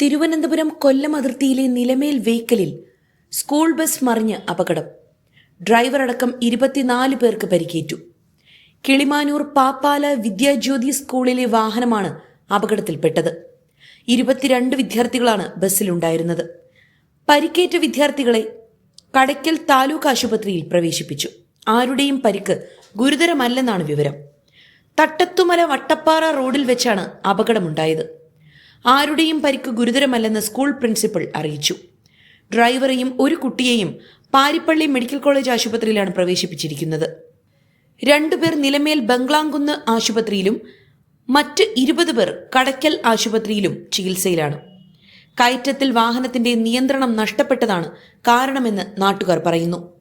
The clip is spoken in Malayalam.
തിരുവനന്തപുരം കൊല്ലം അതിർത്തിയിലെ നിലമേൽ വെയ്ക്കലിൽ സ്കൂൾ ബസ് മറിഞ്ഞ് അപകടം. ഡ്രൈവർ അടക്കം ഇരുപത്തിനാല് പേർക്ക് പരിക്കേറ്റു. കിളിമാനൂർ പാപ്പാല വിദ്യാജ്യോതി സ്കൂളിലെ വാഹനമാണ് അപകടത്തിൽപ്പെട്ടത്. ഇരുപത്തിരണ്ട് വിദ്യാർത്ഥികളാണ് ബസ്സിലുണ്ടായിരുന്നത്. പരിക്കേറ്റ വിദ്യാർത്ഥികളെ കടയ്ക്കൽ താലൂക്ക് ആശുപത്രിയിൽ പ്രവേശിപ്പിച്ചു. ആരുടെയും പരിക്ക് ഗുരുതരമല്ലെന്നാണ് വിവരം. തട്ടത്തുമല വട്ടപ്പാറ റോഡിൽ വെച്ചാണ് അപകടമുണ്ടായത്. ആരുടെയും പരിക്ക് ഗുരുതരമല്ലെന്ന് സ്കൂൾ പ്രിൻസിപ്പൽ അറിയിച്ചു. ഡ്രൈവറെയും ഒരു കുട്ടിയെയും പാരിപ്പള്ളി മെഡിക്കൽ കോളേജ് ആശുപത്രിയിലാണ് പ്രവേശിപ്പിച്ചിരിക്കുന്നത്. രണ്ടുപേർ നിലമേൽ ബംഗ്ലാംകുന്ന് ആശുപത്രിയിലും മറ്റ് ഇരുപത് പേർ കടയ്ക്കൽ ആശുപത്രിയിലും ചികിത്സയിലാണ്. കയറ്റത്തിൽ വാഹനത്തിന്റെ നിയന്ത്രണം നഷ്ടപ്പെട്ടതാണ് കാരണമെന്ന് നാട്ടുകാർ പറയുന്നു.